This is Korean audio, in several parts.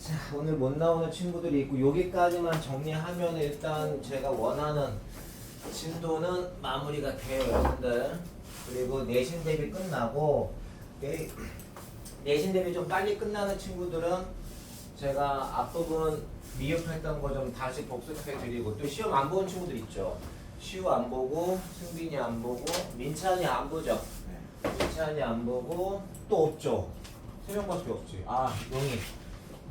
자, 오늘 못 나오는 친구들이 있고 여기까지만 정리하면 일단 제가 원하는 진도는 마무리가 돼요, 여러분들. 그리고 내신 대비 끝나고 내, 내신 대비 좀 빨리 끝나는 친구들은 제가 앞부분 미흡했던 거 좀 다시 복습해 드리고 또 시험 안 보는 친구들 있죠. 시우 안 보고 승빈이 안 보고 민찬이 안 보죠. 민찬이 안 보고 또 없죠. 세 명밖에 없지. 아 용이.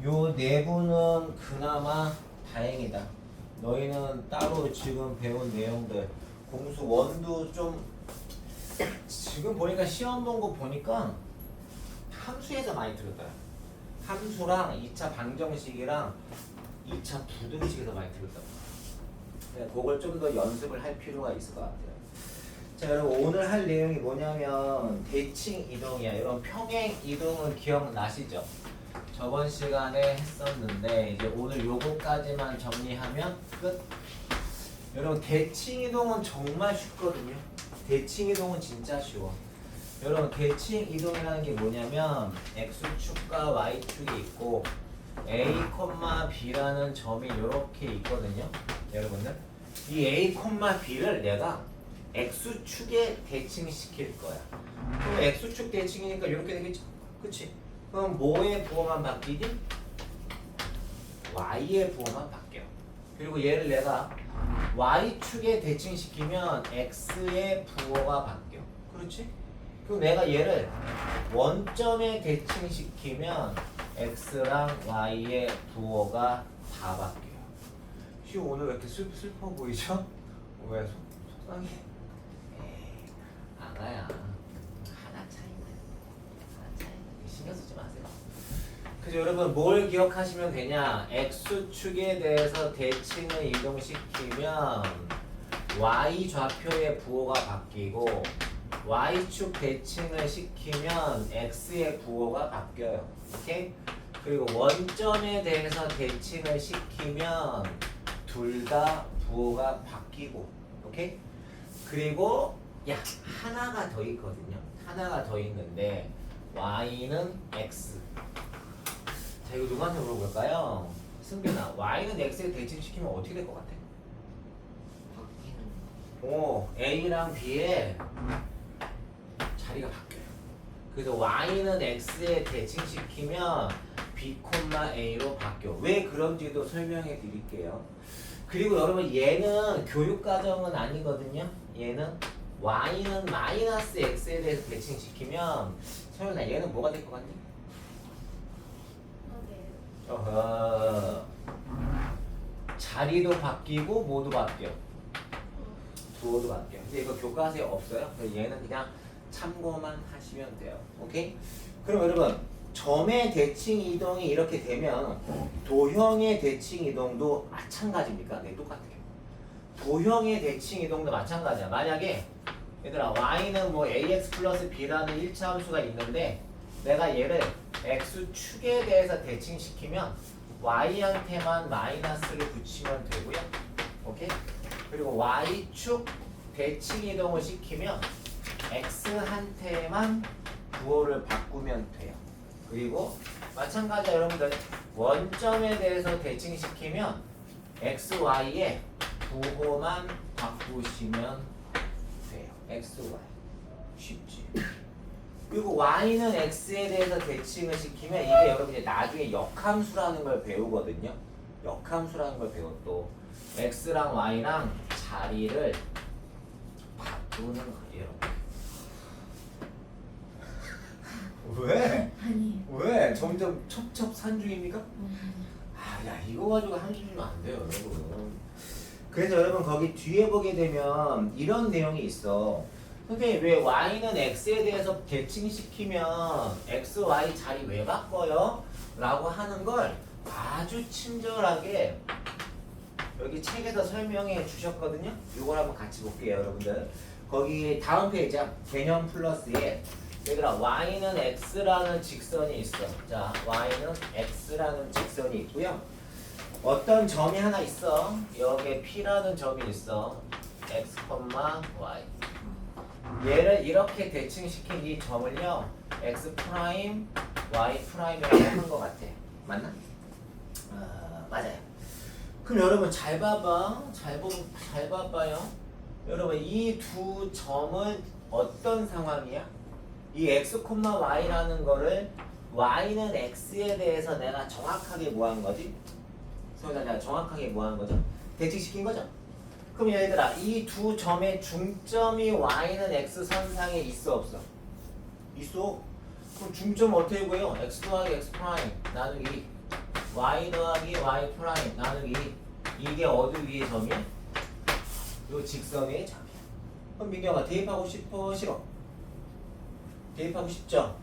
요네 분은 그나마 다행이다. 너희는 따로 지금 배운 내용들 공수 원도 좀 지금 보니까 시험 본 거 보니까 함수에서 많이 들었더라. 함수랑 2차 방정식이랑 2차 부등식에서 많이 들었다. 네, 그걸 좀 더 연습을 할 필요가 있을 것 같아요. 자, 여러분 오늘 할 내용이 뭐냐면 대칭 이동이야. 이런 평행 이동은 기억나시죠? 저번 시간에 했었는데 이제 오늘 요거까지만 정리하면 끝. 여러분 대칭 이동은 정말 쉽거든요. 대칭 이동은 진짜 쉬워. 여러분 대칭 이동이라는 게 뭐냐면 x축과 y축이 있고 a, b라는 점이 이렇게 있거든요. 여러분들 이 a, b를 내가 x축에 대칭시킬 거야. 그럼 x축 대칭이니까 이렇게 되겠죠. 그치? 그럼 뭐의 부호만 바뀌니? y의 부호만 바뀌어. 그리고 얘를 내가 y축에 대칭시키면 x의 부호가 바뀌어. 그렇지? 그럼 내가 얘를 원점에 대칭시키면 x랑 y의 부호가 다 바뀌어요. 휴 오늘 왜 이렇게 슬, 슬퍼 보이죠? 왜 속, 속상해? 에이, 아가야 하나 차이나 하나 차이나 신경 쓰지 마세요. 그래서 여러분 뭘 기억하시면 되냐? x축에 대해서 대칭을 이동시키면 y 좌표의 부호가 바뀌고 y축 대칭을 시키면 x의 부호가 바뀌어요. 오케이? 그리고 원점에 대해서 대칭을 시키면 둘 다 부호가 바뀌고 오케이? 그리고 야 하나가 더 있거든요. 하나가 더 있는데 y는 x 자 이거 누구한테 물어볼까요? 승빈아 y는 x에 대칭시키면 어떻게 될 것 같아? 오 a랑 b에 자리가 바뀌어요. 그래서 y는 x에 대칭시키면 b, a로 바뀌어. 왜 그런지도 설명해 드릴게요. 그리고 여러분 얘는 교육 과정은 아니거든요. 얘는 y는 마이너스 x에 대해서 대칭시키면 서연아 얘는 뭐가 될 것 같니? 어허. 자리도 바뀌고 모두 바뀌어. 두어도 바뀌어. 근데 이거 교과서에 없어요. 얘는 그냥 참고만 하시면 돼요. 오케이? 그럼 여러분 점의 대칭 이동이 이렇게 되면 도형의 대칭 이동도 마찬가지입니까? 네, 똑같아요. 도형의 대칭 이동도 마찬가지야. 만약에 얘들아 y는 뭐 ax 플러스 b라는 1차 함수가 있는데 내가 얘를 x축에 대해서 대칭시키면 y한테만 마이너스를 붙이면 되고요. 오케이? 그리고 y축 대칭 이동을 시키면 x한테만 부호를 바꾸면 돼요. 그리고 마찬가지로 여러분들 원점에 대해서 대칭시키면 x, y의 부호만 바꾸시면 돼요. x, y. 쉽지. 그리고 y는 x에 대해서 대칭을 시키면 이게 여러분 이제 나중에 역함수라는 걸 배우거든요. 역함수라는 걸 배워 또 x랑 y랑 자리를 바꾸는 거예요. 왜? 아니 왜? 점점 첩첩산 중입니까? 아니 아, 야 이거 가지고 한수 주면 안 돼요, 여러분. 그래서 여러분 거기 뒤에 보게 되면 이런 내용이 있어. 선생님 왜 y는 x에 대해서 대칭시키면 x, y 자리 왜 바꿔요? 라고 하는 걸 아주 친절하게 여기 책에서 설명해 주셨거든요. 이걸 한번 같이 볼게요, 여러분들. 거기 다음 페이지야. 개념 플러스에 얘들아 y는 x라는 직선이 있어. 자, y는 x라는 직선이 있고요. 어떤 점이 하나 있어. 여기에 p라는 점이 있어. x, y. 얘를 이렇게 대칭시킨 이 점을요. x 프라임, y 프라임이라고 한 것 같아. 맞나? 아, 맞아요. 그럼 여러분 잘 봐봐. 잘, 보, 잘 봐봐요. 여러분 이 두 점은 어떤 상황이야? 이 x, y라는 거를 y는 x에 대해서 내가 정확하게 뭐 한 거지? 소유자 내가 정확하게 뭐 한 거죠? 대칭시킨 거죠? 그럼 얘들아 이 두 점의 중점이 y는 x 선상에 있어 없어? 있어. 그럼 중점 어떻게 구해요? x 더하기 x 프라임 나누기 y 더하기 y 프라임 나누기 이게 어디 위의 점이야? 요 직선 위의 점이야. 그럼 민경아 대입하고 싶어 싫어? 대입하고 싶죠?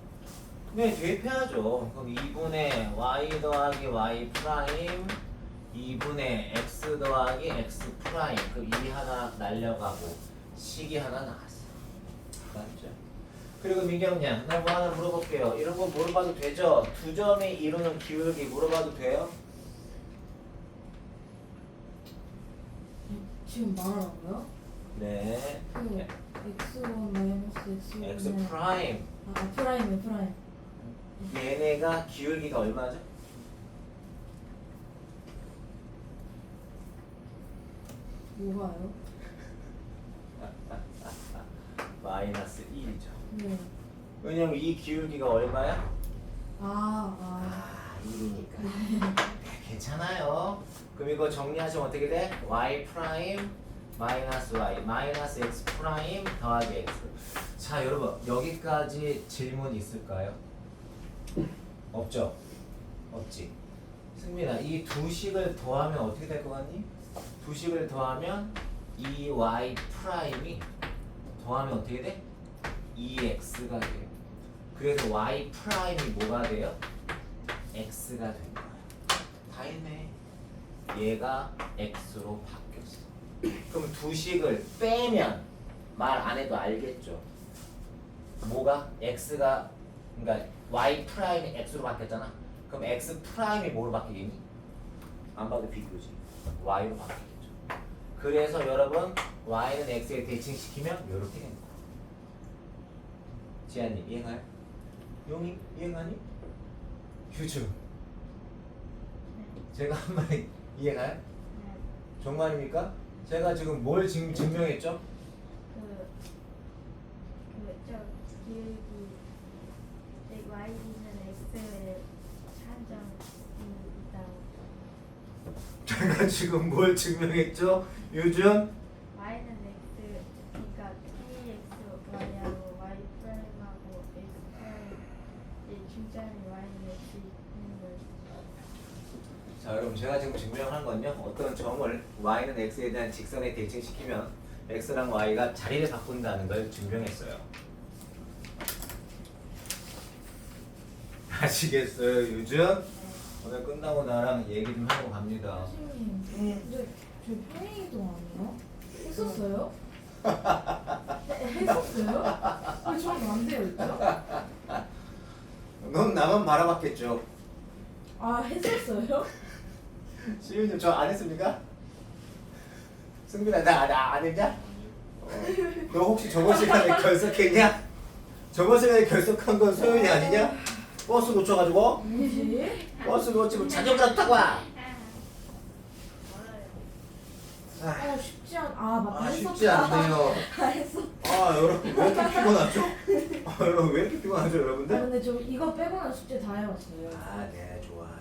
네 대입해야죠. 그럼 2분의 y 더하기 y 프라임 2분의 x 더하기 x 프라임 그럼 이 하나 날려가고 식이 하나 나왔어. 맞죠? 그리고 민경양 나뭐 하나 물어볼게요. 이런 거 물어봐도 되죠? 두 점이 이루는 기울기 물어봐도 돼요? 지금 말하라고요? 네. 그 x1 마이너스 x1 x 프라임 아 프라임이요 프라임 얘네가 기울기가 얼마죠? 뭐가요? 마이너스 1이죠. 네. 왜냐면 이 기울기가 얼마야? 아, 아. 아, 1이니까. 네, 괜찮아요. 그럼 이거 정리하시면 어떻게 돼? y 프라임 마이너스 y 마이너스 x 프라임 더하기 x. 자, 여러분 여기까지 질문 있을까요? 없죠? 없지. 승민아, 이 두 식을 더하면 어떻게 될 것 같니? 두 식을 더하면 이 y 프라임이 더하면 어떻게 돼? 2x가 돼요. 그래서 y 프라임이 뭐가 돼요? x가 된 거야. 다 했네. 얘가 x로 바뀌었어. 그럼 두 식을 빼면 말 안 해도 알겠죠. 뭐가 x가 그러니까 y 프라임이 x로 바뀌었잖아. 그럼 x 프라임이 뭐로 바뀌겠니? 안 봐도 비교지. y로 바뀌겠죠. 그래서 여러분 y는 x에 대칭시키면 이렇게 거야. 지안님 이해가요? 용이 이해가니? 휴즈 제가 한말 이해가요? 정말입니까? 제가 지금 뭘 증, 증명했죠? 그, 그 저 기울기 네, y는 x의 산정이 있다고 제가 지금 뭘 증명했죠? 요즘 y는 x 그러니까 kx y하고 y 프라임하고 x 프라임 이 중점이 y는 x 있는 걸 자 여러분 제가 지금 증명한 건요 어떤 점을 y는 x에 대한 직선에 대칭시키면 x랑 y가 자리를 바꾼다는 걸 증명했어요 아시겠어요 요즘? 오늘 끝나고 나랑 얘기 좀 하고 갑니다 선생님 응. 근데 저 평행이동 아니에요? 했었어요? 네, 했었어요? 왜 저는 안 되어 있죠? 넌 나만 바라봤겠죠 아 했었어요? 시윤님 저 안 했습니까? 승민아 나나안 했냐? 어, 너 혹시 저번 시간에 결석했냐? 저번 시간에 결석한 건 소연이 아니냐? 버스 놓쳐가지고? 버스 놓치고 자전거 타고 와. 아, 어 쉽지 않.. 아 맞다 아 쉽지 않네요. 아아 여러분 왜 이렇게 피곤하죠? 아 여러분 왜 이렇게 피곤하죠 아 여러분들? 근데 저 이거 빼고는 숙제 다 해왔어요 아, 네, 좋아요.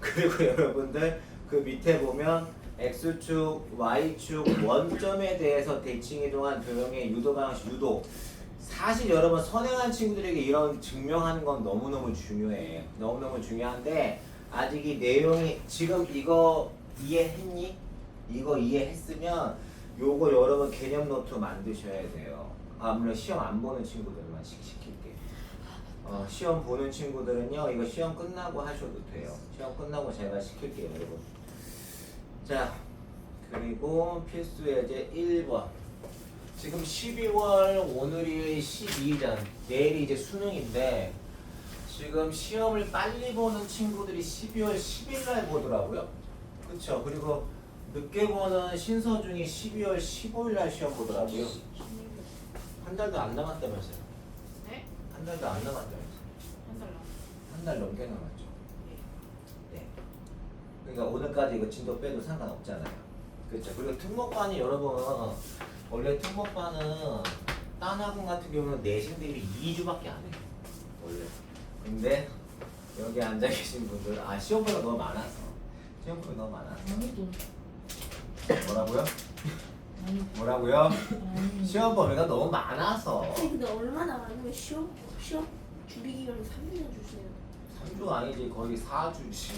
그리고 여러분들 그 밑에 보면 x축, y축 원점에 대해서 대칭 이동한 도형의 유도 방식 유도. 사실 여러분 선행한 친구들에게 이런 증명하는 건 너무너무 중요해. 너무너무 중요한데 아직 이 내용이 지금 이거 이해했니? 이거 이해했으면 요거 여러분 개념 노트 만드셔야 돼요. 아무래도 시험 안 보는 친구들만 시- 시킬게. 어, 시험 보는 친구들은요 이거 시험 끝나고 하셔도 돼요 시험 끝나고 제가 시킬게요 여러분 자 그리고 필수 예제 1번 지금 12월 오늘이 12일이잖아 내일이 이제 수능인데 지금 시험을 빨리 보는 친구들이 12월 10일 날 보더라고요 그쵸 그리고 늦게 보는 신서중이 12월 15일 날 시험 보더라고요 한 달도 안 남았다면서요 네? 한 달도 안 남았다면서요 한달 남. 한달 넘게 남았죠. 네. 그러니까 오늘까지 이거 진도 빼도 상관없잖아요. 그렇죠. 그리고 특목반이 여러분 원래 특목반은 딴 학원 같은 경우는 내신 대비 2주밖에 안 해요. 원래. 근데 여기 앉아 계신 분들 아 시험보다 너무 많아서 시험보다 너무 많아서 아니 또 뭐라고요? 아니 뭐라고요? 아니 시험 범위가 너무 많아서 아니 근데 얼마나 많으면 시험 시험 준비 기간을 3년 주세요. 3주 아니지 거의 4주지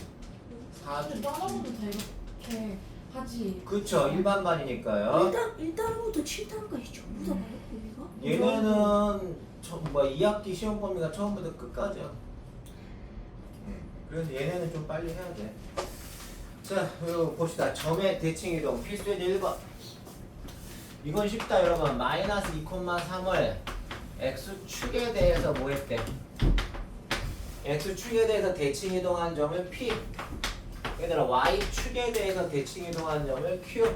근데 4주 다른 것도 다 이렇게 하지 그쵸 일반반이니까요 일단 일단부터 7단까지 전부 다 봐요 우리가. 얘네는 저, 뭐 2학기 시험 범위가 처음부터 끝까지야 음, 그래서 얘네는 좀 빨리 해야 돼 자, 이거 봅시다. 점의 대칭 이동 필수의 1번. 이건 쉽다, 여러분. 마이너스 2,3을 x축에 대해서 뭐 했대? x축에 대해서 대칭 이동한 점을 p. 얘들아, y축에 대해서 대칭 이동한 점을 q.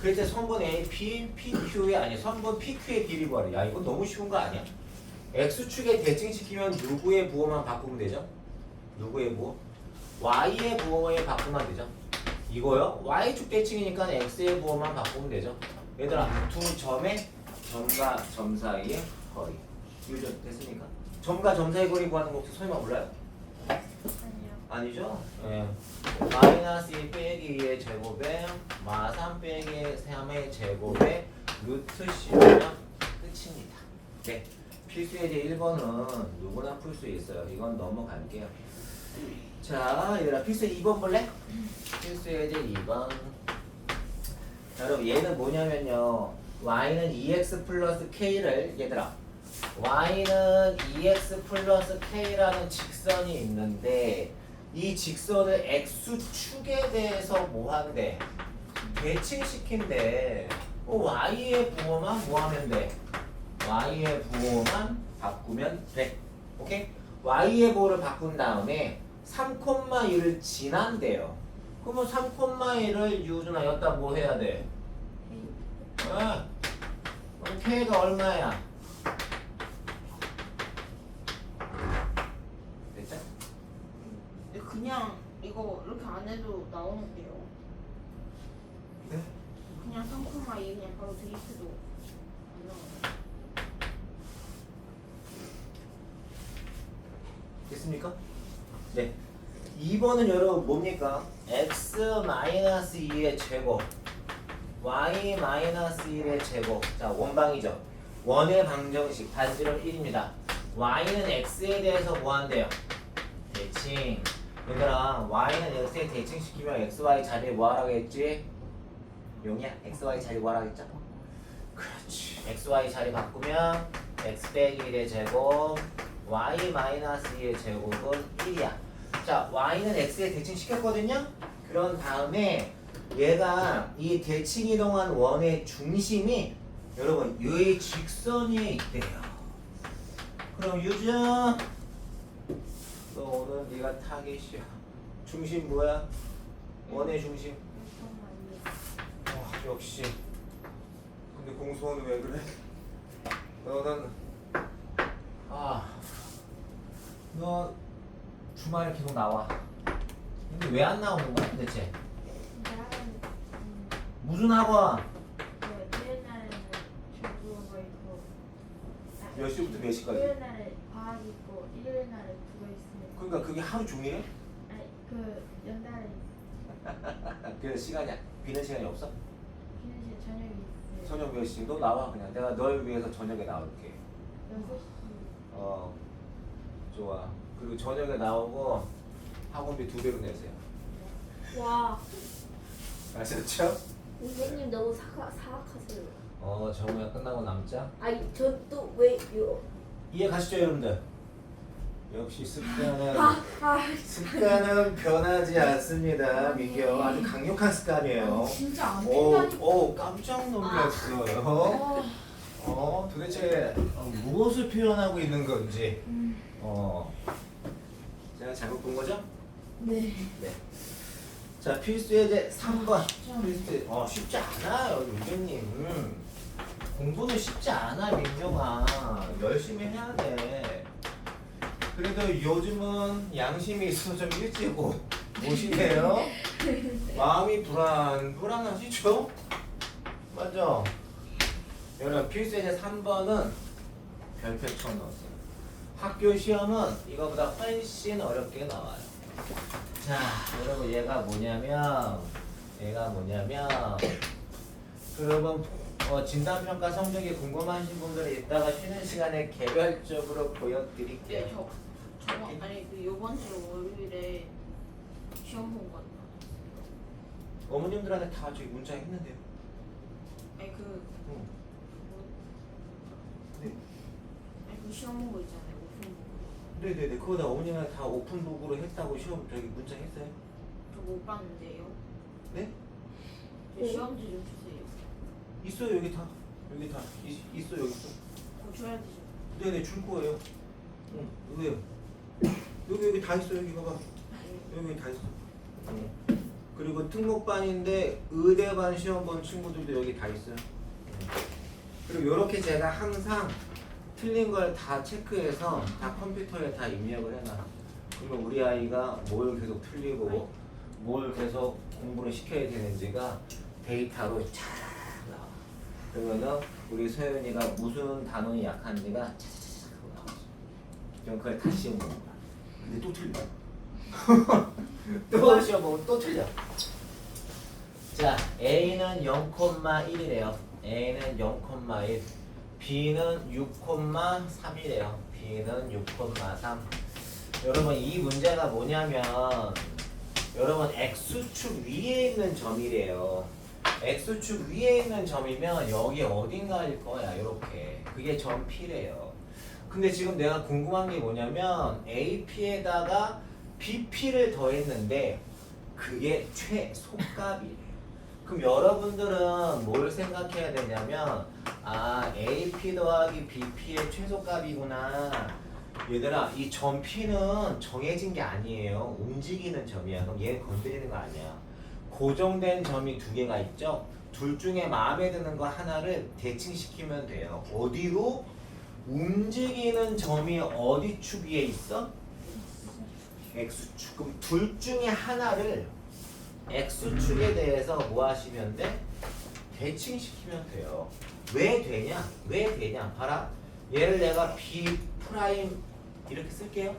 그럴 때 선분 AP, PQ의 아니 선분 PQ의 길이 구하래. 야, 이거 너무 쉬운 거 아니야? x축에 대칭시키면 누구의 부호만 바꾸면 되죠? 누구의 부호? y의 부호에 바꾸면 되죠. 이거요? y축 대칭이니까 x의 부호만 바꾸면 되죠. 얘들아 두 점의 점과 점 사이의 거리 유전 됐습니까? 점과 점 사이 거리 구하는 거 혹시 설마 몰라요? 아니죠? 예. 마이너스 2 빼기 2의 제곱에 마3 빼기 3의 제곱에 루트 10이면 끝입니다. 네. 필수의 제 1번은 누구나 풀 수 있어요. 이건 넘어갈게요. 자, 얘들아 필수의 2번 볼래? 필수의 제 2번. 자, 여러분 얘는 뭐냐면요. y는 2x 플러스 k를 얘들아 y는 2x 플러스 k라는 직선이 있는데 이 직선을 x축에 대해서 뭐 한대? 대칭시킨대. 어, y의 부호만 뭐 하면 돼? y의 부호만 바꾸면 돼. 오케이? y의 부호를 바꾼 다음에 3,1을 지난대요. 그러면 3,1을 유준아 여기다 뭐 해야 돼? 어, k가 얼마야? 됐죠? 근데 그냥 이거 이렇게 안 해도 나오는데요. 네. 그냥 3코마 2 그냥 바로 안 나와요. 됐습니까? 네. 2번은 여러분 뭡니까? x 2의 제곱 y 1의 제곱 자 원방이죠 원의 방정식 단지름 1입니다 y는 x에 대해서 뭐 한대요? 대칭 얘들아 y는 x에 대칭시키면 xy 자리에 뭐 하라고 했지? 용이야? xy 자리 뭐 하라고 했죠? 그렇지. xy 자리 바꾸면 x 빼기 1의 제곱 y 마이너스 2의 제곱은 1이야. 자 y는 x에 대칭시켰거든요? 그런 다음에 얘가 이 대칭 이동한 원의 중심이 여러분 이 직선 위에 있대요. 그럼 유 준너 오늘 네가 타겟이야 중심 뭐야? 원의 중심 와 역시 근데 공소원은 왜 그래? 너는 아 너 주말에 계속 나와 근데 왜 안 나오는 거야 도대체? 나는 음, 무슨 학원? 그 일요일 날에는 중국어 있고 아, 몇 시부터 몇 시까지? 일요일 날에 과학 있고 일요일 날에 그거 있으면 그러니까 그게 하루 종일에? 아니 그 연달에 그래서 시간이 비는 시간이 없어? 비는 시 저녁에 있어요. 저녁 몇 시? 너 나와 그냥 내가 널 위해서 저녁에 나올게 6시 어 좋아 그리고 저녁에 나오고 학원비 두 배로 내세요 와 아셨죠? 선생님 너무 사악하세요. 어 정우야 끝나고 남자? 아니 저또 왜요? 이해 가시죠 여러분들? 역시 습관은 아, 아. 습관은 변하지 않습니다 민규 아주 강력한 습관이에요. 진짜 안 오, 된다니까. 오 깜짝 놀랐어요. 어, 어 도대체 어, 무엇을 표현하고 있는 건지. 음, 어. 제가 잘못 본 거죠? 네. 네. 자 필수 예제 3번. 참. 필수 어 쉽지 않아요 민규님. 음. 공부는 쉽지 않아 민규가 열심히 해야 돼 그래도 요즘은 양심이 있어서 좀 일찍 오, 보시네요. 마음이 불안 불안하시죠? 맞죠? 여러분 필수제 3번은 별표 쳐 넣었어요. 학교 시험은 이거보다 훨씬 어렵게 나와요. 자, 여러분 얘가 뭐냐면 얘가 뭐냐면 여러분 어, 진단평가 성적이 궁금하신 분들은 이따가 쉬는 시간에 개별적으로 네, 보여드릴게요. 저, 저 아니 그 요번 주 월요일에 시험 본 거. 어머님들한테 다 저기 문자 했는데요. 아니 그, 응. 그 네. 아니 그 시험 본 거 있잖아요. 오픈 본 거. 네네네. 그거 다 어머님한테 다 오픈북으로 했다고 시험 저기 문자 했어요. 저못 봤는데요. 네? 저 시험지 좀 주세요. 있어요 여기 다. 여기 다 있, 있어 여기. 고쳐야 되죠. 네네 줄 거예요. 응. 왜요? 여기 여기 다 있어 여기 봐봐. 여기 다 있어. 응. 그리고 특목반인데 의대반 시험 본 친구들도 여기 다 있어요. 응. 그리고 이렇게 제가 항상 틀린 걸 다 체크해서 다 컴퓨터에 다 입력을 해놔. 그러면 우리 아이가 뭘 계속 틀리고 뭘 계속 공부를 시켜야 되는지가 데이터로 쫙 나와. 그러면은 우리 소연이가 무슨 단원이 약한지가. 그럼 그걸 다시 보는 거야. 근데 또 틀려. 또 시험 보면 또 틀려. 자, A는 0,1이래요. A는 0,1. B는 6,3이래요. B는 6,3. 여러분 이 문제가 뭐냐면 여러분 x축 위에 있는 점이래요. X축 위에 있는 점이면 여기 어딘가일 거야. 이렇게. 그게 점 P래요. 근데 지금 내가 궁금한 게 뭐냐면 AP에다가 BP를 더했는데 그게 최소값이래요. 그럼 여러분들은 뭘 생각해야 되냐면 아 AP 더하기 BP의 최소값이구나. 얘들아 이 점 P는 정해진 게 아니에요. 움직이는 점이야. 그럼 얘 건드리는 거 아니야. 고정된 점이 두 개가 있죠. 둘 중에 마음에 드는 거 하나를 대칭시키면 돼요. 어디로? 움직이는 점이 어디 축 위에 있어? X축. 그럼 둘 중에 하나를 X축에 대해서 뭐 하시면 돼? 대칭시키면 돼요. 왜 되냐? 왜 되냐? 봐라. 얘를 내가 B 프라임 이렇게 쓸게요.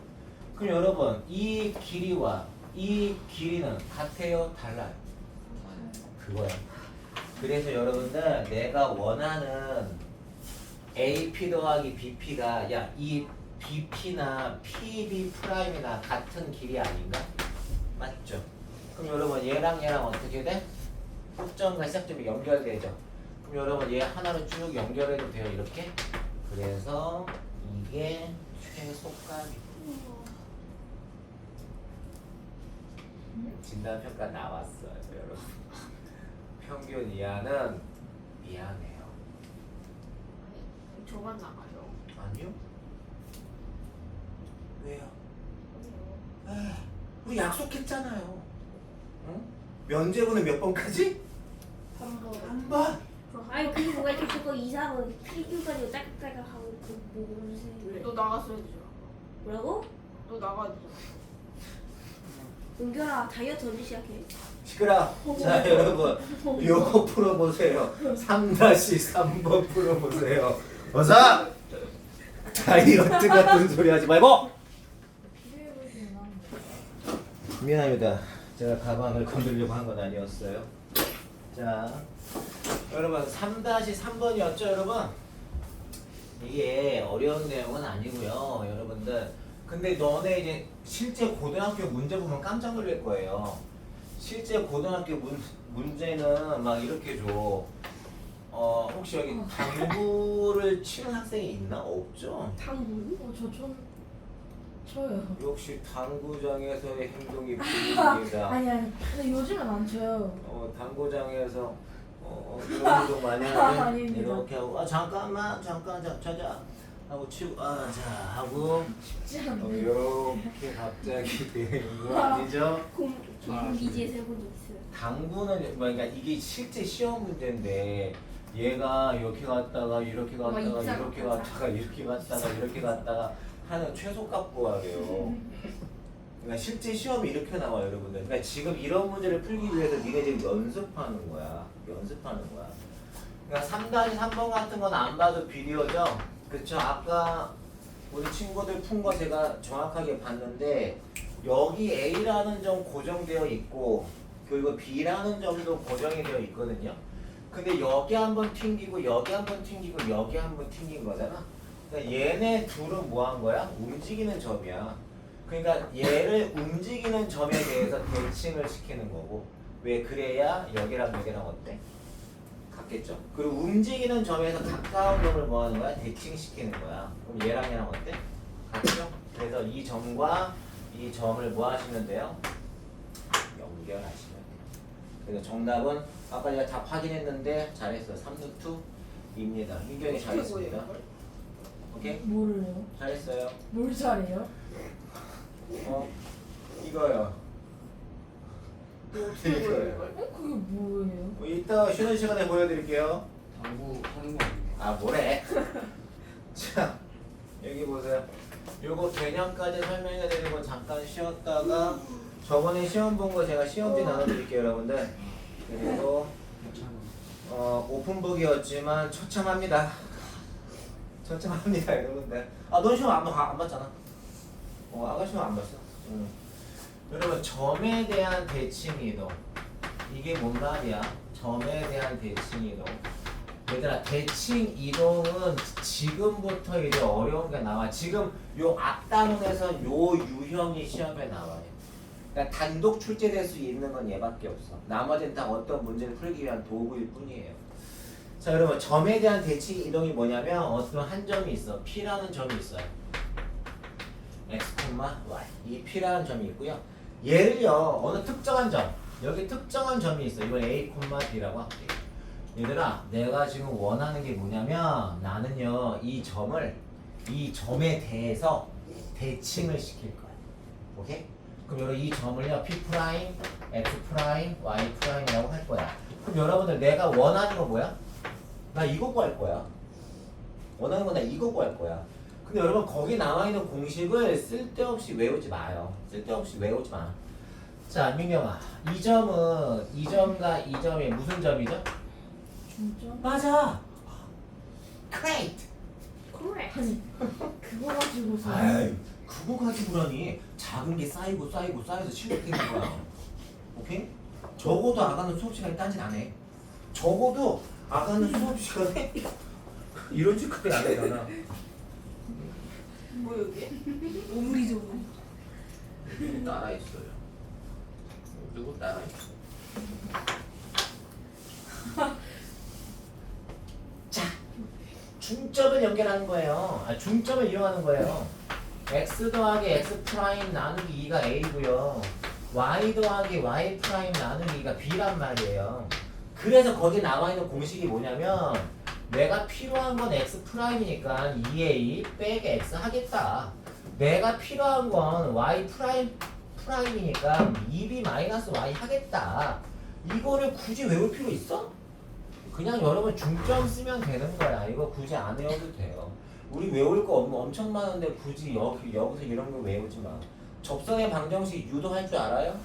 그럼 여러분 이 길이와 이 길이는 같아요? 달라요? 그거야. 그래서 여러분들 내가 원하는 AP 더하기 BP가 야 이 BP나 PB 프라임이나 같은 길이 아닌가? 맞죠? 그럼 여러분 얘랑 얘랑 어떻게 돼? 꼭점과 시작점이 연결되죠. 그럼 여러분 얘 하나로 쭉 연결해도 돼요 이렇게. 그래서 이게 최소값이 진단 평가 나왔어요 여러분. 평균 이하는 미안해요. 아니 저만 나가요. 아니요? 왜요? 에이, 우리 약속했잖아요. 응? 면제부는 몇 번까지? 한번 한 번. 아니 그게 뭐가 이렇게 그거 이상은 필기까지 딸깍딸깍하고 그 모르세요 또 나갔어야 되죠. 뭐라고? 또 나가야 되죠. 은결아 다이어트 언제 시작해? 시끄러. 자 여러분 요거 풀어보세요. 3-3번 풀어보세요. 어서. 다이어트 같은 소리 하지 말고. 미안합니다. 제가 가방을 건드리려고 한 건 아니었어요. 자, 여러분 3-3번이었죠, 여러분? 이게 어려운 내용은 아니고요, 여러분들. 근데 너네 이제 실제 고등학교 문제 보면 깜짝 놀랄 거예요. 실제 고등학교 문, 문제는 막 이렇게 줘. 어, 혹시 여기 당구를 치는 학생이 있나? 없죠? 당구? 어, 저, 전, 저요. 역시 당구장에서의 행동이 보입니다. 아니, 아니. 근데 요즘은 안 쳐요. 어, 당구장에서 어, 그런 운동 많이 하면 아닙니다. 이렇게 하고 아 잠깐만 잠깐 자 자자 하고 치고 아자 하고 어. 이렇게 갑자기 되는 거 아니죠? 공 해본 적 있어요 당구는 뭐 그러니까 이게 실제 시험 문제인데 얘가 이렇게 갔다가 이렇게 갔다가 있잖아, 이렇게. 갔다가 이렇게 갔다가 이렇게 갔다가 하는 최소값 구하래요. 그러니까 실제 시험이 이렇게 나와요, 여러분들. 그러니까 지금 이런 문제를 풀기 위해서 니네 지금 연습하는 거야. 연습하는 거야. 그러니까 3-3번 같은 건 안 봐도 비디오죠? 그쵸? 아까 우리 친구들 푼 거 제가 정확하게 봤는데 여기 A라는 점 고정되어 있고 그리고 B라는 점도 고정이 되어 있거든요. 근데 여기 한번 튕기고 여기 한번 튕기고 여기 한번 튕긴 거잖아. 그러니까 얘네 둘은 뭐 한 거야? 움직이는 점이야. 그러니까 얘를 움직이는 점에 대해서 대칭을 시키는 거고 왜 그래야 여기랑 여기랑 어때? 같겠죠? 그리고 움직이는 점에서 가까운 점을 뭐 하는 거야? 대칭시키는 거야. 그럼 얘랑 얘랑 어때? 같죠? 그래서 이 점과 이 점을 뭐 하시면 돼요? 연결하시면 돼요. 그래서 정답은 아까 제가 답 확인했는데 잘했어. 3루트입니다. 민경이 잘했습니다. 오케이? 뭐를요? 잘했어요. 뭘 잘해요? 어 이거요. 이거요. 어 그게 뭐예요? 뭐 이따 쉬는 시간에 보여드릴게요. 당구 하는 거 아니에요? 아 뭐래? 자 여기 보세요. 요거 개념까지 설명해드리고 잠깐 쉬었다가 저번에 시험 본 거 제가 시험지 나눠드릴게요 여러분들. 그리고 괜찮아. 어, 오픈북이었지만 처참합니다. 처참합니다 여러분들. 아넌 시험 안, 봐- 안 봤잖아. 어 아가 시험 안 봤어. 응. 여러분 점에 대한 대칭 이동 이게 뭔 말이야? 점에 대한 대칭 이동. 얘들아 대칭 이동은 지금부터 이제 어려운 게 나와. 지금 요 앞단원에서 요 유형이 시험에 나와요. 그러니까 단독 출제될 수 있는 건 얘밖에 없어. 나머지는 다 어떤 문제를 풀기 위한 도구일 뿐이에요. 자 여러분 점에 대한 대칭 이동이 뭐냐면 어떤 한 점이 있어. P라는 점이 있어요. x, y 이 P라는 점이 있고요. 얘를요 어느 특정한 점 여기 특정한 점이 있어. 이걸 a, b라고 할게요. 얘들아 내가 지금 원하는 게 뭐냐면 나는요 이 점을 이 점에 대해서 대칭을 시킬 거야. 오케이? 그럼 여러분 이 점을요 p 프라임, x 프라임, y 프라임이라고 할 거야. 그럼 여러분들 내가 원하는 거 뭐야? 나 이거 구할 거야. 원하는 건 나 이거 구할 거야. 근데 여러분 거기 나와 있는 공식을 쓸데없이 외우지 마요. 쓸데없이 외우지 마. 자 민경아, 이 점은 이 점과 이 점이 무슨 점이죠? 중점? 맞아. Great. correct. 아니 그거 가지고서 아이, 그거 가지고라니 작은 게 쌓이고 쌓이고 쌓여서 실력되는 거야. 오케이? 적어도 아가는 수업 시간에 딴짓 안 해. 적어도 아가는 수업 시간에 이런 짓까지 안 하잖아. 뭐 여기? 오므리 조므리 누구 따라 있어요. 누구 따라 있어. 자, 중점을 연결하는 거예요. 아, 중점을 이용하는 거예요. x 더하기 x 프라임 나누기 2가 a고요. y 더하기 y 프라임 나누기 2가 b란 말이에요. 그래서 거기 나와 있는 공식이 뭐냐면 내가 필요한 건 x 프라임이니까 2a 빼기 x 하겠다. 내가 필요한 건 y 프라임 프라임이니까 2b 마이너스 y 하겠다. 이거를 굳이 외울 필요 있어? 그냥 여러분 중점 쓰면 되는 거야. 이거 굳이 안 외워도 돼요. 우리 외울 거 엄- 엄청 많은데 굳이 여기 여기서 이런 거 외우지 마. 접선의 방정식 유도할 줄 알아요?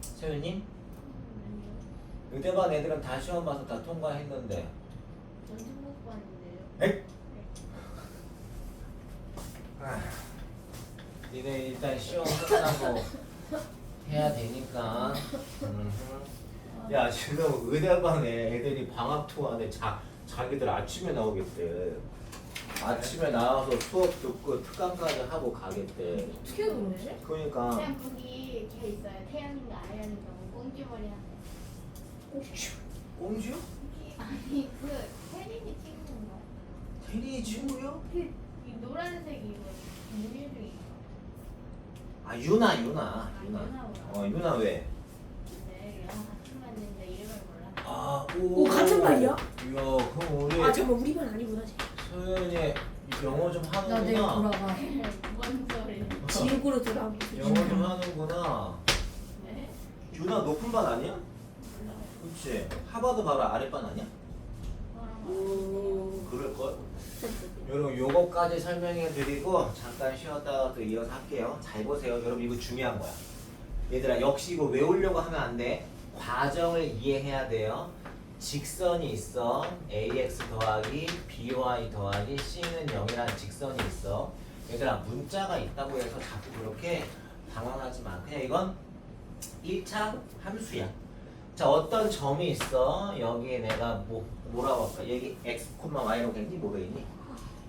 세윤님? 의대반 애들은 다 시험 봐서 다 통과했는데. 에? 아, 니네 일단 시험 끝나고 해야 되니까. 음흠. 야 지금 의대반에 애들이 방학 투어하는데 자 자기들 아침에 나오겠대. 아침에 나와서 수업 듣고 특강까지 하고 가겠대. 어떻게 그러지? 그러니까 그냥 거기 걔 있어요. 태연인가 아연인가 뭐 꽁지머리 한 꽁지요? 아니 그 혜린이 찍는 거. 테리 친구요? 그이 노란색 이거 문일 중에 아 유나 유나 유나. 유나구나. 어 유나 왜? 네, 같은 봤는데 이름을 몰라. 아, 오, 같은 말이야? 이야, 그럼 우리 아 잠깐 우리 말 아니구나. 소연이 영어 좀 나 내일 하는구나. 돌아가 뭔 소리? 지옥으로 돌아오고. 영어 좀 하는구나. 네? 유나 높은 반 아니야? 그렇지. 하버드 바로 아랫반 아니야? 오. 그럴걸? 여러분 요거까지 설명해 드리고 잠깐 쉬었다가 또 이어서 할게요 잘 보세요 여러분 이거 중요한 거야 얘들아 역시 이거 외우려고 하면 안돼 과정을 이해해야 돼요 직선이 있어 ax 더하기 by 더하기 c는 0이라는 직선이 있어 얘들아 문자가 있다고 해서 자꾸 그렇게 당황하지 마 그냥 이건 1차 함수야 자 어떤 점이 있어? 여기에 내가 뭐 뭐라고 할까? 여기 x, y라고 했니? 뭐가 있니?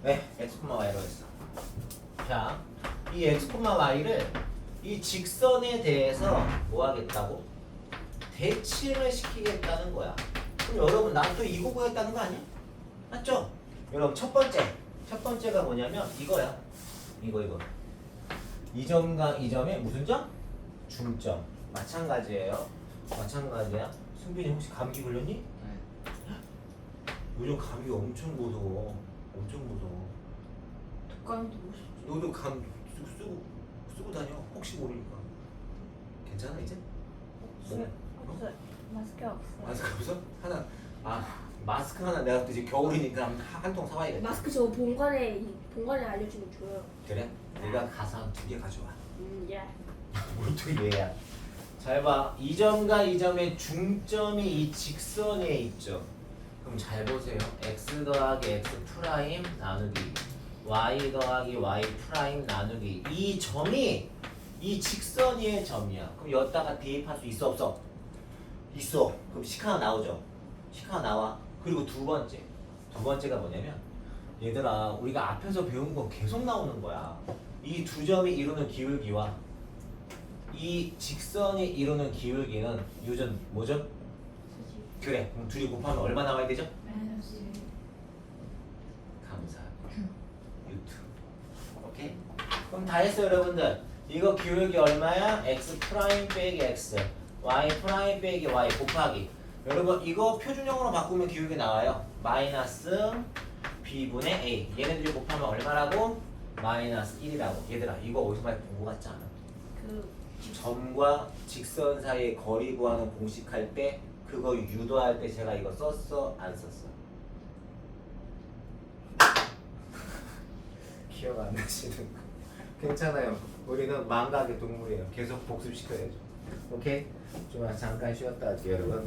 네 x, y로 했어. 자이 x, y를 이 직선에 대해서 뭐 하겠다고? 대칭을 시키겠다는 거야. 그럼 여러분 난 또 이거 구했다는 거 아니야? 맞죠? 여러분 첫 번째. 첫 번째가 뭐냐면 이거야. 이거 이거. 이 점과 이 점의 무슨 점? 중점. 마찬가지예요 마찬가지야. 승빈이 혹시 감기 걸렸니? 네. 요즘 감기 엄청 무서워. 엄청 무서워. 독감도 멋있죠. 너도 감 쓰고 쓰고, 쓰고 다녀. 혹시 모르니까. 괜찮아 이제? 뭐? 없어요. 마스크 없어요. 마스크 없어? 하나. 아 마스크 하나 내가 또 이제 겨울이니까 한 통 사와야겠다. 마스크 저 본관에 본관에 알려주면 줘요. 그래? 내가 가서 한두개 가져와. 음, 예. 뭘또 얘야? 잘 봐. 이 점과 이 점의 중점이 이 직선에 있죠. 그럼 잘 보세요. x 더하기 x 프라임 나누기 y 더하기 y 프라임 나누기 이 점이 이 직선 위의 점이야. 그럼 여기다가 대입할 수 있어 없어? 있어. 그럼 식 하나 나오죠. 식 하나 나와. 그리고 두 번째. 두 번째가 뭐냐면 얘들아 우리가 앞에서 배운 거 계속 나오는 거야. 이 두 점이 이루는 기울기와 이 직선이 이루는 기울기는 요즘 뭐죠? 그래. 그럼 둘이 곱하면 얼마 나와야 되죠? 감사합니다. 유튜브. 오케이? 그럼 다 했어요, 여러분들. 이거 기울기 얼마야? x 프라임 빼기 x, y 프라임 빼기 y 곱하기. 여러분 이거 표준형으로 바꾸면 기울기 나와요. 마이너스 b분의 a. 얘네들이 곱하면 얼마라고? 마이너스 1이라고. 얘들아 이거 어디서 많이 본거 같지 않아? 그 점과 직선 사이의 거리 구하는 공식 할 때 그거 유도할 때 제가 이거 썼어? 안 썼어? 기억 안 나시는 거. 괜찮아요. 우리는 망각의 동물이에요. 계속 복습시켜야죠. 오케이? 좀 잠깐 쉬었다 할게요 여러분